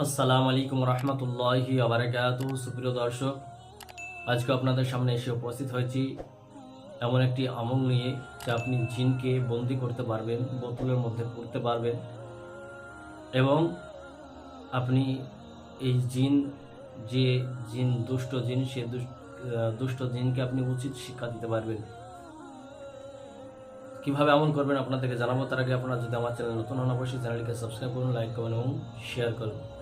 আসসালামু আলাইকুম রহমতুল্লাহি আবরাকাত সুপ্রিয় দর্শক, আজকে আপনাদের সামনে এসে উপস্থিত হয়েছি এমন একটি আমল নিয়ে যে আপনি জিনকে বন্দি করতে পারবেন, বোতলের মধ্যে পড়তে পারবেন এবং আপনি এই জিন, যে জিন, দুষ্ট জিন, সে দুষ- দুষ্ট জিনকে আপনি উচিত শিক্ষা দিতে পারবেন। কীভাবে আমল করবেন আপনাদেরকে জানাব, তার আগে আপনারা যদি আমার চ্যানেল নতুন হন, অবশ্যই চ্যানেলটিকে সাবস্ক্রাইব করুন, লাইক করুন এবং শেয়ার করুন।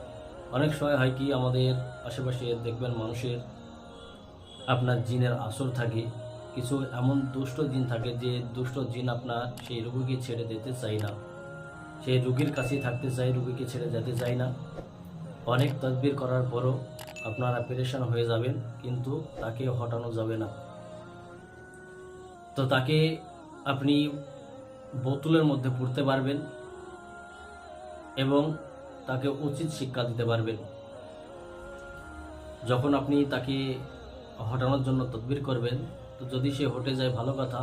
অনেক সময় হয় কি, আমাদের আশেপাশে দেখবেন মানুষের আপনার জিনের আসর থাকে। কিছু এমন দুষ্ট জিন থাকে যে দুষ্ট জিন আপনার সেই রোগীকে ছেড়ে যেতে চায় না। সেই রুগীর কাছেই থাকতে চায়, রুগীকে ছেড়ে যেতে চায় না। অনেক তদবির করার পরও আপনারা পেরেশান হয়ে যাবেন কিন্তু তাকে হটানো যাবে না। তো তাকে আপনি বোতলের মধ্যে পড়তে পারবেন এবং তাকে উচিত শিক্ষা দিতে পারবেন। যখন আপনি তাকে হটানোর জন্য তদবির করবেন, তো যদি সে হটে যায়, ভালো কথা।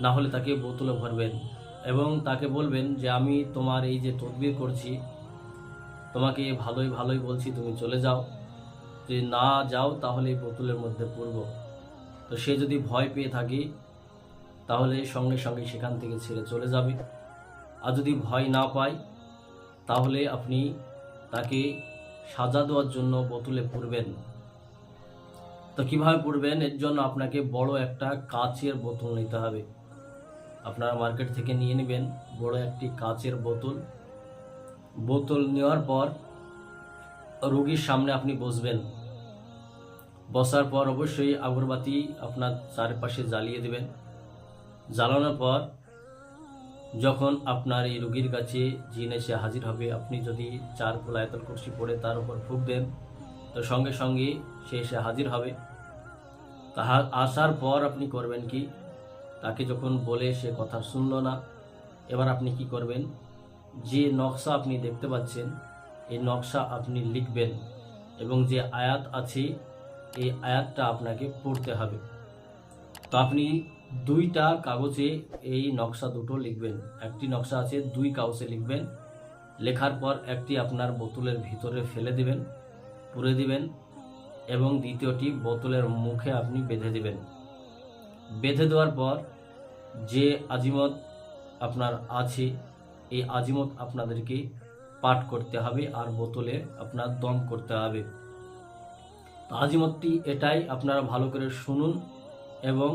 না হলে তাকে বোতলে ভরবেন এবং তাকে বলবেন যে, আমি তোমার এই যে তদবির করছি, তোমাকে ভালোই ভালোই বলছি, তুমি চলে যাও। যদি না যাও, তাহলে এই বোতলের মধ্যে পড়ব। তো সে যদি ভয় পেয়ে থাকে, তাহলে সঙ্গে সঙ্গে সেখান থেকে ছেড়ে চলে যাবে। আর যদি ভয় না পায় তাহলে আপনি তাকে সাজা দেওয়ার জন্য বোতলে পড়বেন তো কীভাবে পড়বেন এর জন্য আপনাকে বড় একটা কাচের বোতল নিতে হবে। আপনারা মার্কেট থেকে নিয়ে নেবেন বড় একটি কাচের বোতল। বোতল নেওয়ার পর রোগীর সামনে আপনি বসবেন। বসার পর অবশ্যই আগরবাতি আপনার চারপাশে জ্বালিয়ে দেবেন। জ্বালানোর পর যখন আপনার এই রোগীর কাছে জিন এসে হাজির হবে, আপনি যদি চার কোলায়তল কুর্সি পড়ে তার উপর ফুক দেন, তো সঙ্গে সঙ্গে সে এসে হাজির হবে। তাহা আসার পর আপনি করবেন কি? তাকে যখন বলে সে কথা শুনলো না, এবার আপনি কি করবেন? যে নকশা আপনি দেখতে পাচ্ছেন, এই নকশা আপনি লিখবেন এবং যে আয়াত আছে, এই আয়াতটা আপনাকে পড়তে হবে। তো আপনি দুইটা কাগজে এই নকশা দুটো লিখবেন। একটি নকশা আছে, দুই কাগজে লিখবেন। লেখার পর একটি আপনার বোতলের ভিতরে ফেলে দিবেন, পুরে দিবেন এবং দ্বিতীয়টি বোতলের মুখে আপনি বেঁধে দিবেন। বেঁধে দেওয়ার পর যে আজিমত আপনার আছে, এই আজিমত আপনাদেরকে পাঠ করতে হবে আর বোতলে আপনার দম করতে হবে। আজিমতটি এটাই, আপনারা ভালো করে শুনুন এবং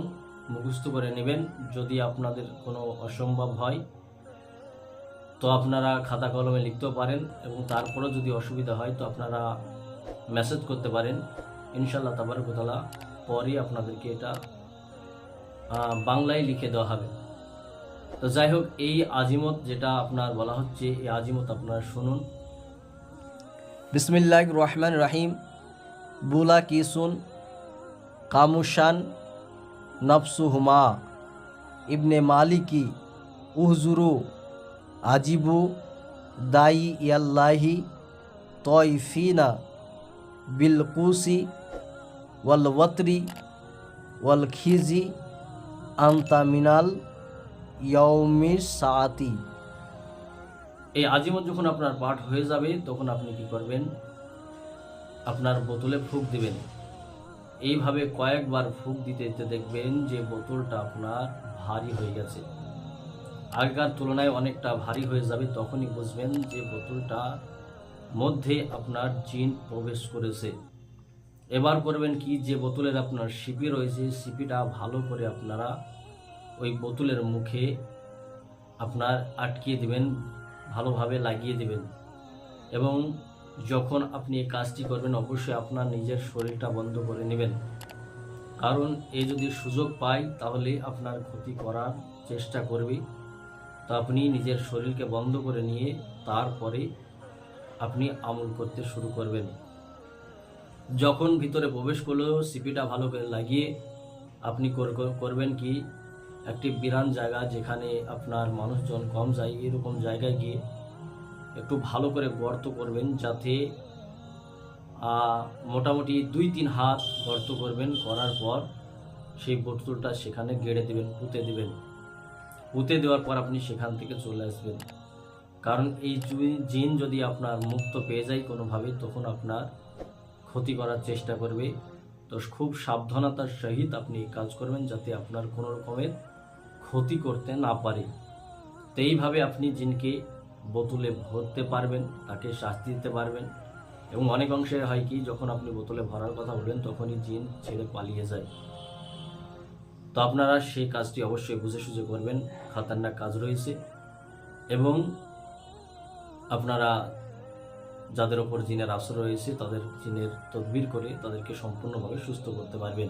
মুখস্থ করে নেবেন। যদি আপনাদের কোনো অসম্ভব হয়, তো আপনারা খাতা কলমে লিখতেও পারেন এবং তারপরেও যদি অসুবিধা হয়, তো আপনারা মেসেজ করতে পারেন। ইনশাল্লাহ তাবারকতলা পরে আপনাদেরকে এটা বাংলায় লিখে দেওয়া হবে। তো যাই হোক, এই আজিমত যেটা আপনার বলা হচ্ছে, এই আজিমত আপনারা শুনুন। বিসমিল্লাহ রহমান রাহিম। বুলা কিসুন, কামুশান নফসুহুমা, ইবনে মালিকি, উহজুরু, আজিবু দাই ইয়াল্লাহি তয়ফিনা, বিলকুসি ওয়াল ওয়াতরি ওয়াল খিজি আন্তা মিনাল ইয়ৌমি সাআতি এই আজিমত যখন আপনার পাঠ হয়ে যাবে, তখন আপনি কি করবেন? আপনার বোতলে ফুক দিবেন। এইভাবে কয়েকবার ফুক দিতে দিতে দেখবেন যে বোতলটা আপনার ভারী হয়ে গেছে। আগেকার তুলনায় অনেকটা ভারী হয়ে যাবে, তখনই বুঝবেন যে বোতলটা মধ্যে আপনার জিন প্রবেশ করেছে। এবার করবেন কি? যে বোতলের আপনার সিপি রয়েছে, সিপিটা ভালো করে আপনারা ওই বোতলের মুখে আপনার আটকিয়ে দিবেন, ভালোভাবে লাগিয়ে দিবেন এবং যখন আপনি এই কাজটি করবেন, অবশ্যই আপনার নিজের শরীরটা বন্ধ করে নেবেন। কারণ এ যদি সুযোগ পায় তাহলে আপনার ক্ষতি করার চেষ্টা করবে তো আপনি নিজের শরীরকে বন্ধ করে নিয়ে তারপরে আপনি আমল করতে শুরু করবেন। যখন ভিতরে প্রবেশ করল সিপিটা ভালো করে লাগিয়ে আপনি কর- কর- করবেন কি, একটি বিরান জায়গা যেখানে আপনার মানুষজন কম যায়, এরকম জায়গায় গিয়ে একটু ভালো করে গর্ত করবেন যাতে মোটামুটি দুই তিন হাত গর্ত করবেন, করার পর সেই বোতলটা সেখানে গেড়ে দেবেন, পুঁতে দেবেন। পুঁতে দেওয়ার পর আপনি সেখান থেকে চলে আসবেন। কারণ এই জিন যদি আপনার মুক্ত পেয়ে যায় কোনোভাবে, তখন আপনার ক্ষতি করার চেষ্টা করবে। তো খুব সাবধানতার সহিত আপনি কাজ করবেন যাতে আপনার কোনো রকমের ক্ষতি করতে না পারে। তো এইভাবে আপনি জিনকে বোতলে ভরতে পারবেন, তাকে শাস্তি দিতে পারবেন। এবং অনেক অংশে হয় কি, যখন আপনি বোতলে ভরার কথা বলবেন তখনই জিন ছেড়ে পালিয়ে যায়। তো আপনারা সেই কাজটি অবশ্যই বুঝে সুঝে করবেন, খাতারনাক কাজ রয়েছে। এবং আপনারা যাদের ওপর জিনের আসর রয়েছে, তাদের জিনের তদবির করে তাদেরকে সম্পূর্ণভাবে সুস্থ করতে পারবেন।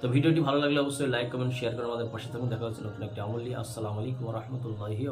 তো ভিডিওটি ভালো লাগলে অবশ্যই লাইক, কমেন্ট, শেয়ার করে আমাদের পাশে থাকুন। দেখা হচ্ছে নতুন একটি আমলি আসসালামু আলাইকুম রহমতুল্লাহি